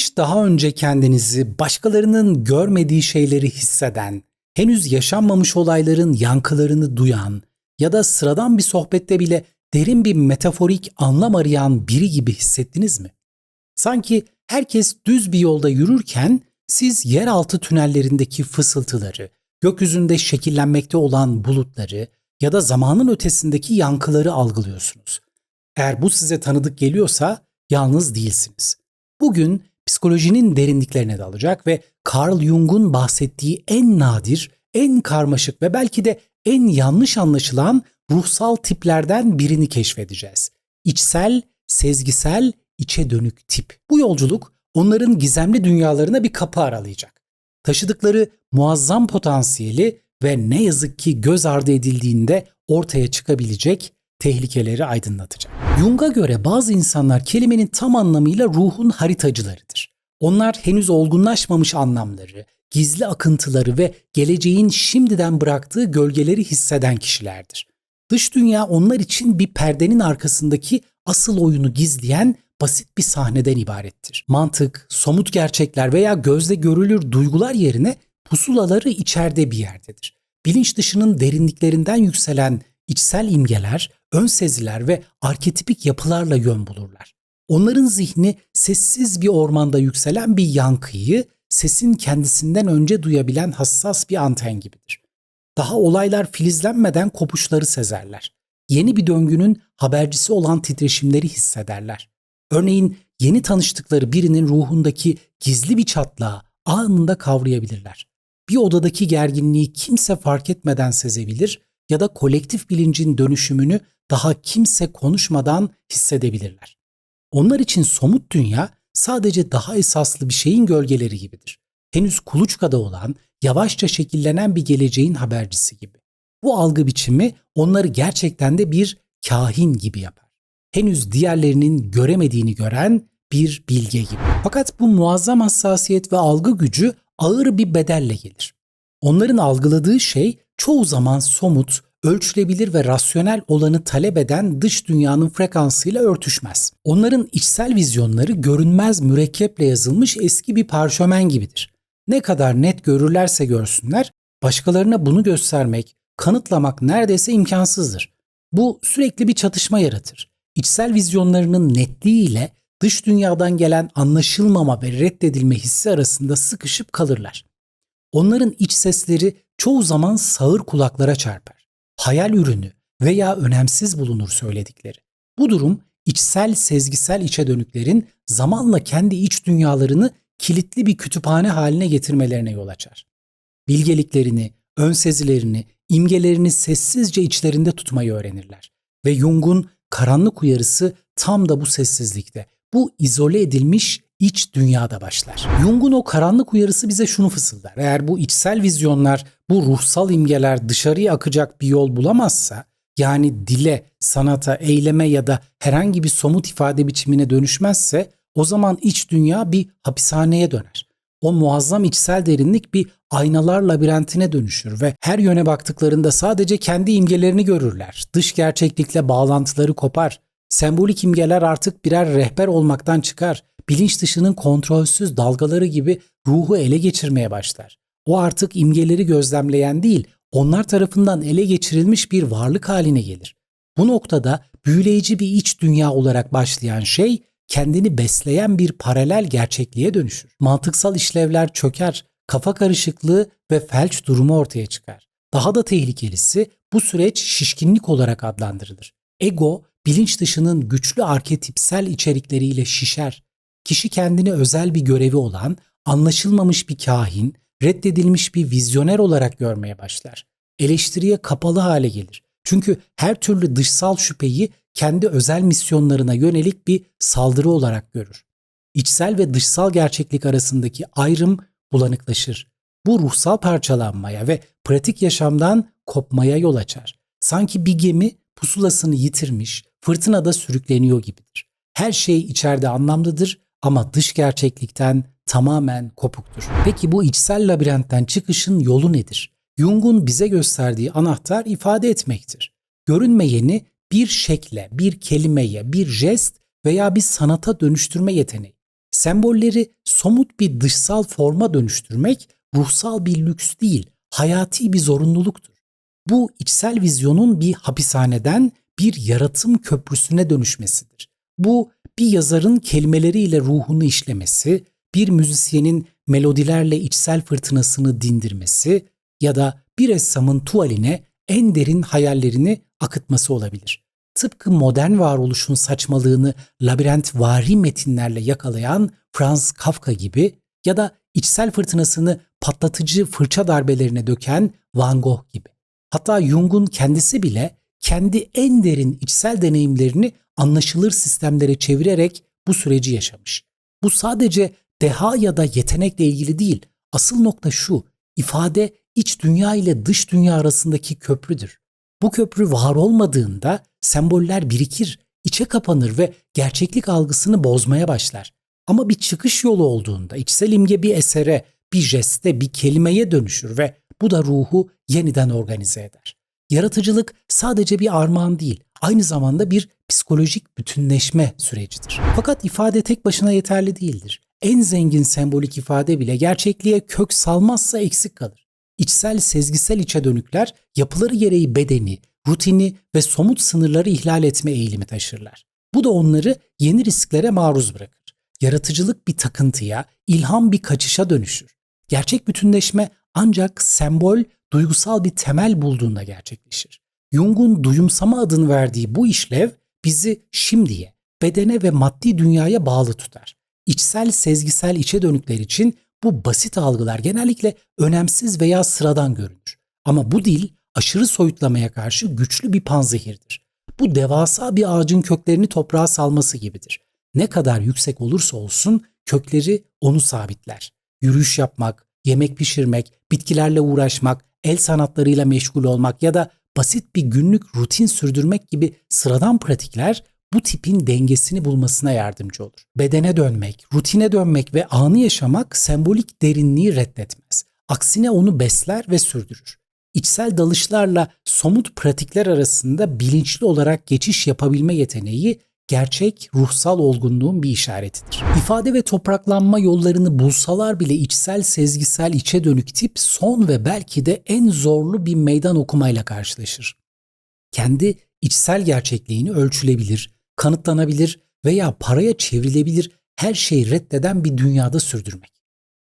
Hiç daha önce kendinizi başkalarının görmediği şeyleri hisseden, henüz yaşanmamış olayların yankılarını duyan ya da sıradan bir sohbette bile derin bir metaforik anlam arayan biri gibi hissettiniz mi? Sanki herkes düz bir yolda yürürken siz yeraltı tünellerindeki fısıltıları, gökyüzünde şekillenmekte olan bulutları ya da zamanın ötesindeki yankıları algılıyorsunuz. Eğer bu size tanıdık geliyorsa yalnız değilsiniz. Bugün psikolojinin derinliklerine dalacak ve Carl Jung'un bahsettiği en nadir, en karmaşık ve belki de en yanlış anlaşılan ruhsal tiplerden birini keşfedeceğiz. İçsel, sezgisel, içe dönük tip. Bu yolculuk onların gizemli dünyalarına bir kapı aralayacak. Taşıdıkları muazzam potansiyeli ve ne yazık ki göz ardı edildiğinde ortaya çıkabilecek tehlikeleri aydınlatacak. Jung'a göre bazı insanlar kelimenin tam anlamıyla ruhun haritacılarıdır. Onlar henüz olgunlaşmamış anlamları, gizli akıntıları ve geleceğin şimdiden bıraktığı gölgeleri hisseden kişilerdir. Dış dünya onlar için bir perdenin arkasındaki asıl oyunu gizleyen basit bir sahneden ibarettir. Mantık, somut gerçekler veya gözle görülür duygular yerine pusulaları içeride bir yerdedir. Bilinç dışının derinliklerinden yükselen içsel imgeler, ön seziler ve arketipik yapılarla yön bulurlar. Onların zihni sessiz bir ormanda yükselen bir yankıyı sesin kendisinden önce duyabilen hassas bir anten gibidir. Daha olaylar filizlenmeden kopuşları sezerler. Yeni bir döngünün habercisi olan titreşimleri hissederler. Örneğin yeni tanıştıkları birinin ruhundaki gizli bir çatlağı anında kavrayabilirler. Bir odadaki gerginliği kimse fark etmeden sezebilir ya da kolektif bilincin dönüşümünü daha kimse konuşmadan hissedebilirler. Onlar için somut dünya sadece daha esaslı bir şeyin gölgeleri gibidir. Henüz kuluçkada olan, yavaşça şekillenen bir geleceğin habercisi gibi. Bu algı biçimi onları gerçekten de bir kahin gibi yapar. Henüz diğerlerinin göremediğini gören bir bilge gibi. Fakat bu muazzam hassasiyet ve algı gücü ağır bir bedelle gelir. Onların algıladığı şey çoğu zaman somut, ölçülebilir ve rasyonel olanı talep eden dış dünyanın frekansıyla örtüşmez. Onların içsel vizyonları görünmez mürekkeple yazılmış eski bir parşömen gibidir. Ne kadar net görürlerse görsünler, başkalarına bunu göstermek, kanıtlamak neredeyse imkansızdır. Bu sürekli bir çatışma yaratır. İçsel vizyonlarının netliğiyle dış dünyadan gelen anlaşılmama ve reddedilme hissi arasında sıkışıp kalırlar. Onların iç sesleri çoğu zaman sağır kulaklara çarpar. Hayal ürünü veya önemsiz bulunur söyledikleri. Bu durum içsel sezgisel içe dönüklerin zamanla kendi iç dünyalarını kilitli bir kütüphane haline getirmelerine yol açar. Bilgeliklerini, ön sezilerini, imgelerini sessizce içlerinde tutmayı öğrenirler. Ve Jung'un karanlık uyarısı tam da bu sessizlikte, bu izole edilmiş iç dünyada başlar. Jung'un o karanlık uyarısı bize şunu fısıldar. Eğer bu içsel vizyonlar, bu ruhsal imgeler dışarıya akacak bir yol bulamazsa, yani dile, sanata, eyleme ya da herhangi bir somut ifade biçimine dönüşmezse o zaman iç dünya bir hapishaneye döner. O muazzam içsel derinlik bir aynalar labirentine dönüşür ve her yöne baktıklarında sadece kendi imgelerini görürler. Dış gerçeklikle bağlantıları kopar. Sembolik imgeler artık birer rehber olmaktan çıkar bilinç dışının kontrolsüz dalgaları gibi ruhu ele geçirmeye başlar. O artık imgeleri gözlemleyen değil, onlar tarafından ele geçirilmiş bir varlık haline gelir. Bu noktada büyüleyici bir iç dünya olarak başlayan şey kendini besleyen bir paralel gerçekliğe dönüşür. Mantıksal işlevler çöker, kafa karışıklığı ve felç durumu ortaya çıkar. Daha da tehlikelisi bu süreç şişkinlik olarak adlandırılır. Ego, bilinç dışının güçlü arketipsel içerikleriyle şişer kişi kendini özel bir görevi olan, anlaşılmamış bir kahin, reddedilmiş bir vizyoner olarak görmeye başlar. Eleştiriye kapalı hale gelir. Çünkü her türlü dışsal şüpheyi kendi özel misyonlarına yönelik bir saldırı olarak görür. İçsel ve dışsal gerçeklik arasındaki ayrım bulanıklaşır. Bu ruhsal parçalanmaya ve pratik yaşamdan kopmaya yol açar. Sanki bir gemi pusulasını yitirmiş, fırtınada sürükleniyor gibidir. Her şey içeride anlamlıdır ama dış gerçeklikten tamamen kopuktur. Peki bu içsel labirentten çıkışın yolu nedir? Jung'un bize gösterdiği anahtar ifade etmektir. Görünmeyeni bir şekle, bir kelimeye, bir jest veya bir sanata dönüştürme yeteneği. Sembolleri somut bir dışsal forma dönüştürmek ruhsal bir lüks değil, hayati bir zorunluluktur. Bu içsel vizyonun bir hapishaneden bir yaratım köprüsüne dönüşmesidir. Bu bir yazarın kelimeleriyle ruhunu işlemesi, bir müzisyenin melodilerle içsel fırtınasını dindirmesi ya da bir ressamın tuvaline en derin hayallerini akıtması olabilir. Tıpkı modern varoluşun saçmalığını labirentvari metinlerle yakalayan Franz Kafka gibi ya da içsel fırtınasını patlatıcı fırça darbelerine döken Van Gogh gibi. Hatta Jung'un kendisi bile kendi en derin içsel deneyimlerini anlaşılır sistemlere çevirerek bu süreci yaşamış. Bu sadece deha ya da yetenekle ilgili değil. Asıl nokta şu, ifade iç dünya ile dış dünya arasındaki köprüdür. Bu köprü var olmadığında semboller birikir, içe kapanır ve gerçeklik algısını bozmaya başlar. Ama bir çıkış yolu olduğunda içsel imge bir esere, bir jeste, bir kelimeye dönüşür ve bu da ruhu yeniden organize eder. Yaratıcılık sadece bir armağan değil, aynı zamanda bir psikolojik bütünleşme sürecidir. Fakat ifade tek başına yeterli değildir. En zengin sembolik ifade bile gerçekliğe kök salmazsa eksik kalır. İçsel sezgisel içe dönükler yapıları gereği bedeni, rutini ve somut sınırları ihlal etme eğilimi taşırlar. Bu da onları yeni risklere maruz bırakır. Yaratıcılık bir takıntıya, ilham bir kaçışa dönüşür. Gerçek bütünleşme ancak sembol, duygusal bir temel bulduğunda gerçekleşir. Jung'un duyumsama adını verdiği bu işlev bizi şimdiye, bedene ve maddi dünyaya bağlı tutar. İçsel sezgisel içe dönükler için bu basit algılar genellikle önemsiz veya sıradan görünür. Ama bu dil aşırı soyutlamaya karşı güçlü bir panzehirdir. Bu devasa bir ağacın köklerini toprağa salması gibidir. Ne kadar yüksek olursa olsun kökleri onu sabitler. Yürüyüş yapmak, yemek pişirmek, bitkilerle uğraşmak, el sanatlarıyla meşgul olmak ya da basit bir günlük rutin sürdürmek gibi sıradan pratikler bu tipin dengesini bulmasına yardımcı olur. Bedene dönmek, rutine dönmek ve anı yaşamak sembolik derinliği reddetmez. Aksine onu besler ve sürdürür. İçsel dalışlarla somut pratikler arasında bilinçli olarak geçiş yapabilme yeteneği gerçek ruhsal olgunluğun bir işaretidir. İfade ve topraklanma yollarını bulsalar bile içsel sezgisel içe dönük tip son ve belki de en zorlu bir meydan okumayla karşılaşır. Kendi içsel gerçekliğini ölçülebilir, kanıtlanabilir veya paraya çevrilebilir her şeyi reddeden bir dünyada sürdürmek.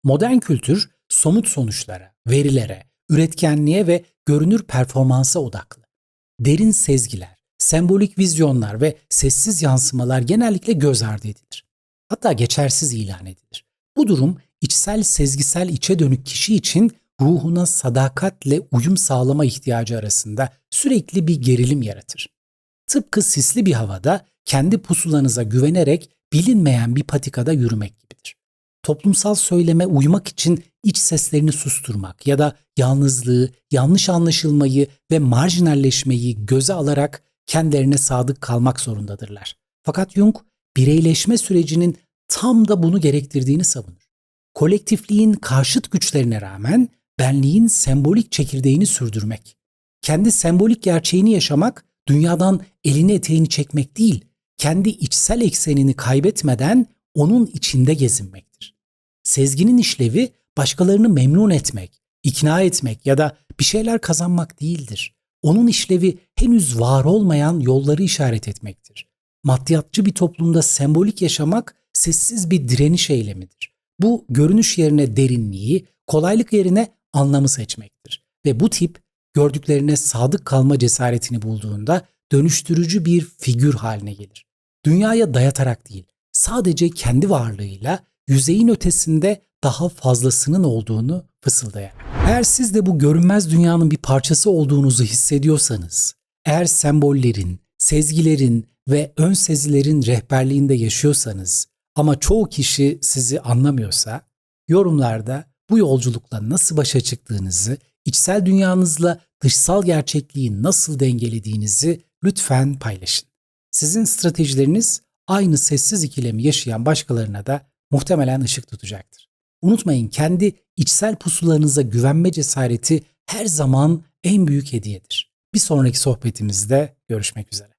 Modern kültür somut sonuçlara, verilere, üretkenliğe ve görünür performansa odaklı. Derin sezgiler, sembolik vizyonlar ve sessiz yansımalar genellikle göz ardı edilir. Hatta geçersiz ilan edilir. Bu durum içsel sezgisel içe dönük kişi için ruhuna sadakatle uyum sağlama ihtiyacı arasında sürekli bir gerilim yaratır. Tıpkı sisli bir havada kendi pusulanıza güvenerek bilinmeyen bir patikada yürümek gibidir. Toplumsal söyleme uymak için iç seslerini susturmak ya da yalnızlığı, yanlış anlaşılmayı ve marjinalleşmeyi göze alarak kendilerine sadık kalmak zorundadırlar. Fakat Jung bireyleşme sürecinin tam da bunu gerektirdiğini savunur. Kolektifliğin karşıt güçlerine rağmen benliğin sembolik çekirdeğini sürdürmek. Kendi sembolik gerçeğini yaşamak, dünyadan elini eteğini çekmek değil, kendi içsel eksenini kaybetmeden onun içinde gezinmektir. Sezginin işlevi başkalarını memnun etmek, ikna etmek ya da bir şeyler kazanmak değildir. Onun işlevi henüz var olmayan yolları işaret etmektir. Maddiyatçı bir toplumda sembolik yaşamak sessiz bir direniş eylemidir. Bu görünüş yerine derinliği, kolaylık yerine anlamı seçmektir. Ve bu tip gördüklerine sadık kalma cesaretini bulduğunda dönüştürücü bir figür haline gelir. Dünyaya dayatarak değil, sadece kendi varlığıyla yüzeyin ötesinde daha fazlasının olduğunu fısıldayarak. Eğer siz de bu görünmez dünyanın bir parçası olduğunuzu hissediyorsanız, eğer sembollerin, sezgilerin ve ön sezilerin rehberliğinde yaşıyorsanız ama çoğu kişi sizi anlamıyorsa, yorumlarda bu yolculukla nasıl başa çıktığınızı, içsel dünyanızla dışsal gerçekliği nasıl dengelediğinizi lütfen paylaşın. Sizin stratejileriniz aynı sessiz ikilemi yaşayan başkalarına da muhtemelen ışık tutacaktır. Unutmayın kendi içsel pusularınıza güvenme cesareti her zaman en büyük hediyedir. Bir sonraki sohbetimizde görüşmek üzere.